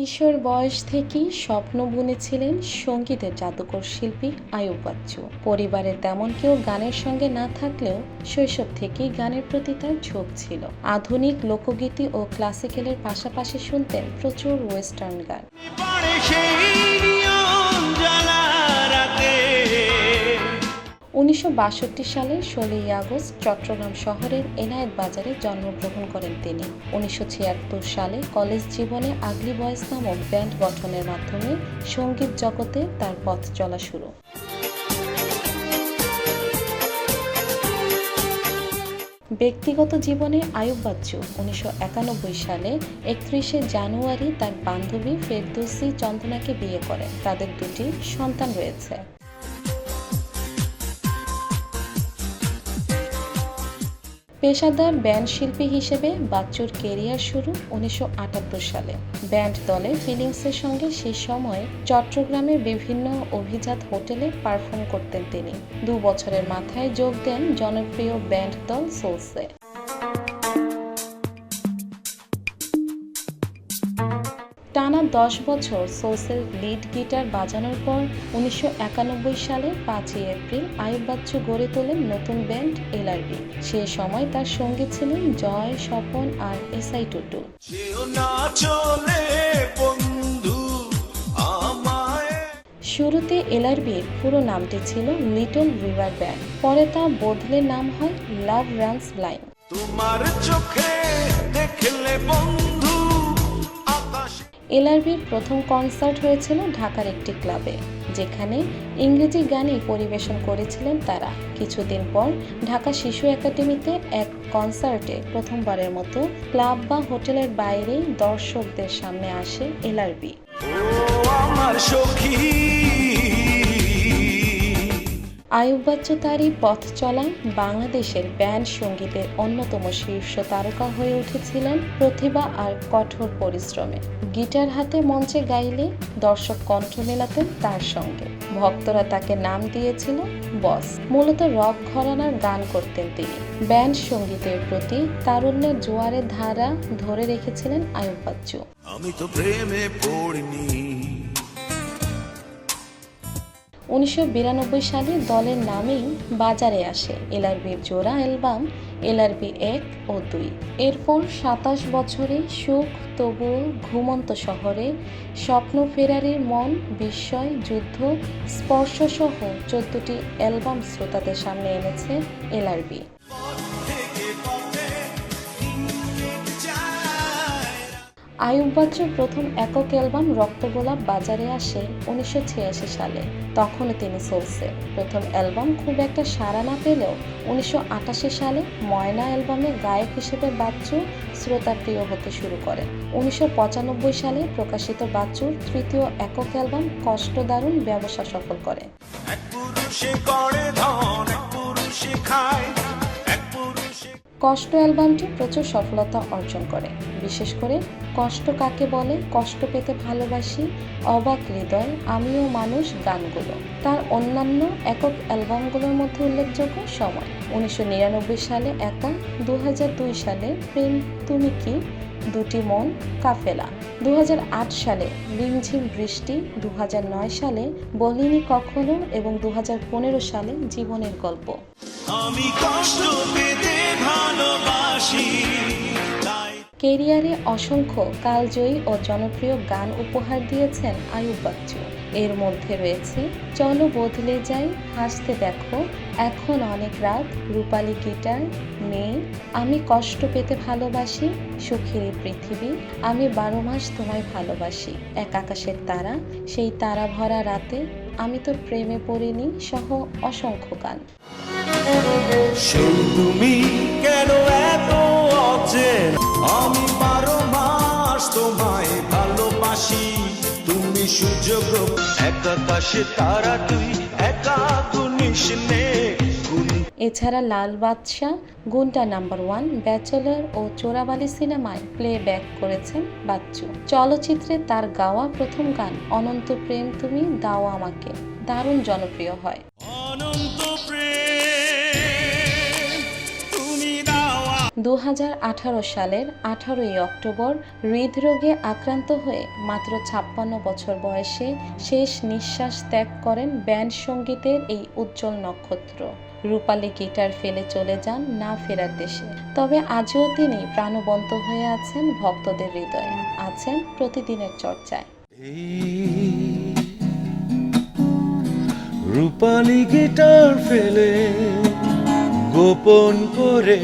কিশোর বয়স থেকেই স্বপ্ন বুনেছিলেন সঙ্গীতের জাদুকর শিল্পী আয়ুব বাচ্চু। পরিবারে তেমন কেউ গানের সঙ্গে না থাকলেও শৈশব থেকেই গানের প্রতি তার ঝোঁক ছিল। আধুনিক লোকগীতি ও ক্লাসিক্যালের পাশাপাশি শুনতেন প্রচুর ওয়েস্টার্ন গান। উনিশশো সালে ষোলোই আগস্ট চট্টগ্রাম শহরের এনায়েত বাজারে জন্মগ্রহণ করেন তিনি। উনিশশো ছিয়াত্তর সালে কলেজ জীবনে আগলি বয়েস নামক ব্যান্ড গঠনের মাধ্যমে সংগীত জগতে তার পথ চলা শুরু। ব্যক্তিগত জীবনে আয়ুব বাচ্চু উনিশশো একানব্বই সালে একত্রিশে জানুয়ারি তার বান্ধবী ফেরদৌসি চন্দনাকে বিয়ে করেন তাদের দুটি সন্তান রয়েছে। পেশাদার ব্যান্ড শিল্পী হিসেবে বাচ্চুর কেরিয়ার শুরু উনিশশো আটাত্তর সালে। ব্যান্ড দলে ফিলিংসের সঙ্গে সে সময় চট্টগ্রামের বিভিন্ন অভিজাত হোটেলে পারফর্ম করতেন তিনি। দু বছরের মাথায় যোগ দেন জনপ্রিয় ব্যান্ড দল সোলসে। টানা দশ বছর সোলসের লিড গিটার বাজানোর পর উনিশশো সালে পাঁচই এপ্রিল আয়ুব বাচ্চু গড়ে তোলেন নতুন ব্যান্ড এলআরবি। সে সময় তার সঙ্গী ছিলেন জয় স্বপন আর এসআই টুটু শুরুতে এলআরবির পুরো নামটি ছিল লিটল রিভার ব্যান্ড পরে তা বদলে নাম হয় লাভ রানস লাইন তোমার চোখে দেখলে এলআরবির প্রথম কনসার্ট হয়েছিল ঢাকার একটি ক্লাবে, যেখানে ইংরেজি গানই পরিবেশন করেছিলেন তারা। কিছুদিন পর ঢাকা শিশু একাডেমিতে এক কনসার্টে প্রথমবারের মতো ক্লাব বা হোটেলের বাইরে দর্শকদের সামনে আসে এলআরবি। আমার সখী আয়ুব তারই পথ চলায় বাংলাদেশের ব্যান্ড সঙ্গীতের অন্যতম শীর্ষ তারকা হয়ে উঠেছিলেন প্রতিভা আর কঠোর পরিশ্রমে। গিটার হাতে মঞ্চে গাইলে দর্শক কণ্ঠ মেলাতেন তার সঙ্গে। ভক্তরা তাকে নাম দিয়েছিল বস। মূলত রক ঘরানার গান করতেন তিনি। ব্যান্ড সঙ্গীতের প্রতি তারুণ্যের জোয়ারের ধারা ধরে রেখেছিলেন আয়ুব বাচ্চু আমি তো প্রেমে পড়িনি। উনিশশো বিরানব্বই সালে দলের নামেই বাজারে আসে এলআরবির জোড়া অ্যালবাম এলআরবি এক ও দুই। এরপর সাতাশ বছরে সুখ তবু ঘুমন্ত শহরে স্বপ্ন ফেরারে মন, বিস্ময়, যুদ্ধ, স্পর্শসহ চোদ্দটি অ্যালবাম শ্রোতাদের সামনে এনেছে এলআরবি। আয়ুব বাচ্চুর প্রথম একক অ্যালবাম রক্তগোলাপ বাজারে আসে উনিশশো ছিয়াশি সালে। তখনও তিনি সোলসে প্রথম অ্যালবাম খুব একটা সাড়া না পেলেও উনিশশো আটাশি সালে ময়না অ্যালবামে গায়ক হিসেবে বাচ্চু শ্রোতাপ্রিয় হতে শুরু করেন। উনিশশো সালে প্রকাশিত বাচ্চুর তৃতীয় একক অ্যালবাম কষ্ট দারুণ ব্যবসা সফল করে। করে ধন খায়। কষ্ট অ্যালবামটি প্রচুর সফলতা অর্জন করে। বিশেষ করে কষ্ট কাকে বলে, কষ্ট পেতে ভালোবাসি, অবাক হৃদয় আমিও মানুষ গানগুলো। তার অন্যান্য একক অ্যালবামগুলোর মধ্যে উল্লেখযোগ্য সময়। উনিশশো নিরানব্বই সালে একা দু হাজার দুই সালে প্রেম, তুমি কি? দুটি মন, কাফেলা। দু হাজার আট সালে রিমঝিম বৃষ্টি দু হাজার নয় সালে বলিনি কখনো এবং দু হাজার পনেরো সালে জীবনের গল্প। আমি কষ্ট পেতে ভালোবাসি কেরিয়ারে অসংখ্য কালজয়ী ও জনপ্রিয় গান উপহার দিয়েছেন আয়ুব বাচ্চু। এর মধ্যে রয়েছে, চলো বদলে যাই, হাসতে দেখো, এখন অনেক রাত, রূপালী গিটার, মেয়ে, আমি কষ্ট পেতে ভালোবাসি, সুখের পৃথিবী, আমি বারো মাস তোমায় ভালোবাসি, এক আকাশের তারা, সেই তারা ভরা রাতে, আমি তো প্রেমে পড়িনি, সহ অসংখ্য গান। সেই তুমি কেন এত অচেন? আমি বারো মাস তোমায় ভালোবাসি। তুমি সুযোগ এক তারা তুই একা গুনিস নে এছাড়া Lal Badshah Gunda number one bachelor ও চোরাবালি সিনেমায় প্লে ব্যাক করেছেন বাচ্চু। চলচ্চিত্রে তার গাওয়া প্রথম গান অনন্ত প্রেম তুমি দাও আমাকে। দারুণ জনপ্রিয় হয়। অনন্ত প্রেম দু হাজার আঠারো সালের আঠারোই অক্টোবর হৃদরোগে আক্রান্ত হয়ে মাত্র ছাপ্পান্ন বছর বয়সে শেষ নিঃশ্বাস ত্যাগ করেন ব্যান্ড সঙ্গীতের এই উজ্জ্বল নক্ষত্র। রূপালী গিটার ফেলে চলে যান না ফেরার দেশে। তবে আজও তিনি প্রাণবন্ত হয়ে আছেন ভক্তদের হৃদয়ে। আছেন প্রতিদিনের চর্চায়। রূপালি গিটার ফেলে গোপন করে